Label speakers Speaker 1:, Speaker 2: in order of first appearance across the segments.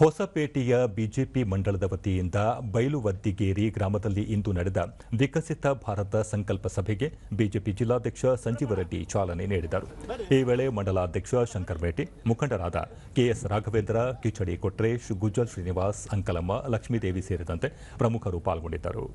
Speaker 1: ಹೊಸಪೇಟೆಯ BJP ಮಂಡಳದ ವತಿಯಿಂದ ಬೈಲುವದ್ದಿಗೇರಿ ಗ್ರಾಮದಲ್ಲಿ ಇಂದು ನಡೆದ ವಿಕಸಿತ ಭಾರತ ಸಂಕಲ್ಪ ಸಭೆಗೆ ಬಿಜೆಪಿ ಜಿಲ್ಲಾಧ್ಯಕ್ಷ ಸಂಜೀವ ರೆಡ್ಡಿ ಚಾಲನೆ ನೀಡಿದರು. ಈ ವೇಳೆ ಮಂಡಲಾಧ್ಯಕ್ಷ ಶಂಕರ್ ಮೇಟಿ ಮುಖಂಡರಾದ ಕೆಎಸ್ ರಾಘವೇಂದ್ರ, ಕಿಚಡಿ ಕೊಟ್ರೇಶ್ ಗುಜ್ಜಲ್ ಶ್ರೀನಿವಾಸ್, ಅಂಕಲಮ್ಮ, ಲಕ್ಷ್ಮೀದೇವಿ ಸೇರಿದಂತೆ ಪ್ರಮುಖರು ಪಾಲ್ಗೊಂಡಿದ್ದರು.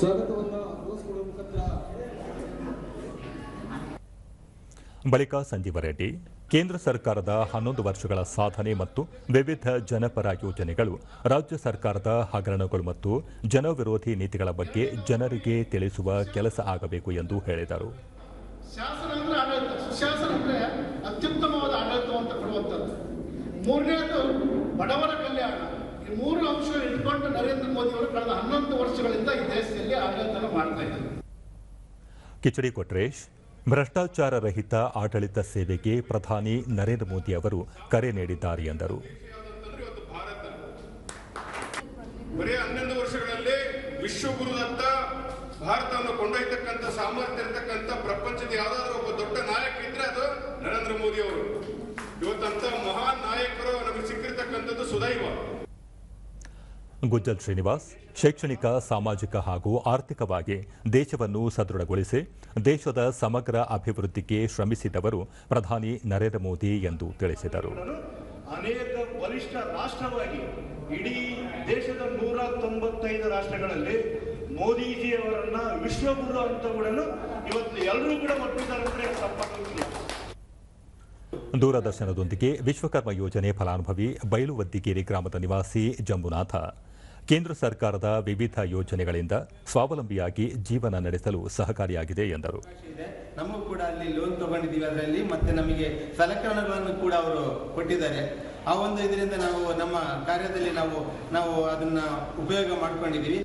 Speaker 2: ಸ್ವಾಗತವನ್ನು ಘೋಷಿಸುವ ಮುಖಾಂತರ
Speaker 1: ಬಳಿಕ ಸಂಜೀವ ರೆಡ್ಡಿ ಕೇಂದ್ರ ಸರ್ಕಾರದ ಹನ್ನೊಂದು ವರ್ಷಗಳ ಸಾಧನೆ ಮತ್ತು ವಿವಿಧ ಜನಪರ ಯೋಜನೆಗಳು ರಾಜ್ಯ ಸರ್ಕಾರದ ಹಗರಣಗಳು ಮತ್ತು ಜನವಿರೋಧಿ ನೀತಿಗಳ ಬಗ್ಗೆ ಜನರಿಗೆ ತಿಳಿಸುವ ಕೆಲಸ ಆಗಬೇಕು ಎಂದು ಹೇಳಿದರು.
Speaker 3: ಶಾಸನ ಅಂದ್ರೆ ಆಡಳಿತ ಸುಶಾಸನ ಅಂದ್ರೆ ಅತ್ಯುತ್ತಮವಾದ ಆಡಳಿತವನ್ನು ಕೊಡುವಂಥದ್ದು. ಮೂರನೇದು ಬಡವರ ಕಲ್ಯಾಣ. ಈ ಮೂರು ನರೇಂದ್ರ ಮೋದಿ ಅವರು ಕಳೆದ ಹನ್ನೊಂದು ವರ್ಷಗಳಿಂದ ಈ ದೇಶದಲ್ಲಿ ಆಡಳಿತ ಮಾಡ್ತಾ ಇದ್ದಾರೆ.
Speaker 1: ಕಿಚಡಿ ಕೊಟ್ರೇಶ್ ಭ್ರಷ್ಟಾಚಾರ ರಹಿತ ಆಡಳಿತ ಸೇವೆಗೆ ಪ್ರಧಾನಿ ನರೇಂದ್ರ ಮೋದಿ ಅವರು ಕರೆ ನೀಡಿದ್ದಾರೆ ಎಂದರು.
Speaker 4: ಬರೀ ಹನ್ನೊಂದು ವರ್ಷಗಳಲ್ಲಿ ವಿಶ್ವಗುರುದತ್ತ ಭಾರತವನ್ನು ಕೊಂಡೊಯ್ತಕ್ಕಂಥ ಸಾಮರ್ಥ್ಯ ಇರತಕ್ಕಂಥ ಪ್ರಪಂಚದ ಯಾವುದಾದ್ರೂ ಒಬ್ಬ ದೊಡ್ಡ ನಾಯಕ ಇದ್ರೆ ಅದು ನರೇಂದ್ರ ಮೋದಿ ಅವರು. ಇವತ್ತಂತ ಮಹಾನ್ ನಾಯಕರು ನಮಗೆ ಸಿಕ್ಕಿರ್ತಕ್ಕಂಥದ್ದು ಸುದೈವ.
Speaker 1: ಗುಜ್ಜಲ್ ಶ್ರೀನಿವಾಸ್ ಶೈಕ್ಷಣಿಕ ಸಾಮಾಜಿಕ ಹಾಗೂ ಆರ್ಥಿಕವಾಗಿ ದೇಶವನ್ನು ಸದೃಢಗೊಳಿಸಿ ದೇಶದ ಸಮಗ್ರ ಅಭಿವೃದ್ಧಿಗೆ ಶ್ರಮಿಸಿದವರು ಪ್ರಧಾನಿ ನರೇಂದ್ರ ಮೋದಿ ಎಂದು ತಿಳಿಸಿದರು.
Speaker 5: ಅನೇಕ ಬಲಿಷ್ಠ ರಾಷ್ಟ್ರವಾಗಿ ಇಡೀ ದೇಶದ ನೂರ ತೊಂಬತ್ತೈದು ರಾಷ್ಟ್ರಗಳಲ್ಲಿ ಮೋದಿಜಿಯವರನ್ನ ವಿಶ್ವಗುರು ಅಂತ ಕೂಡ ಇವತ್ತು ಎಲ್ಲರೂ ಕೂಡ ಒಪ್ಪಿದ್ದಾರೆ
Speaker 1: ದೂರದರ್ಶನದೊಂದಿಗೆ ವಿಶ್ವಕರ್ಮ ಯೋಜನೆ ಫಲಾನುಭವಿ ಬೈಲುವದ್ದಿಗೇರಿ ಗ್ರಾಮದ ನಿವಾಸಿ ಜಂಬುನಾಥ. ಕೇಂದ್ರ ಸರ್ಕಾರದ ವಿವಿಧ ಯೋಜನೆಗಳಿಂದ ಸ್ವಾವಲಂಬಿಯಾಗಿ ಜೀವನ ನಡೆಸಲು ಸಹಕಾರಿಯಾಗಿದೆ ಎಂದರು.
Speaker 6: ನಮಗೂ ಕೂಡ ಅಲ್ಲಿ ಲೋನ್ ತಗೊಂಡಿದ್ದೀವಿ ಅದರಲ್ಲಿ, ಮತ್ತೆ ನಮಗೆ ಸಲಕರಣೆಗಳನ್ನು ಕೂಡ ಅವರು ಕೊಟ್ಟಿದ್ದಾರೆ. ಆ ಒಂದು ಇದರಿಂದ ನಾವು ನಮ್ಮ ಕಾರ್ಯದಲ್ಲಿ ನಾವು ನಾವು ಅದನ್ನ ಉಪಯೋಗ ಮಾಡ್ಕೊಂಡಿದ್ದೀವಿ.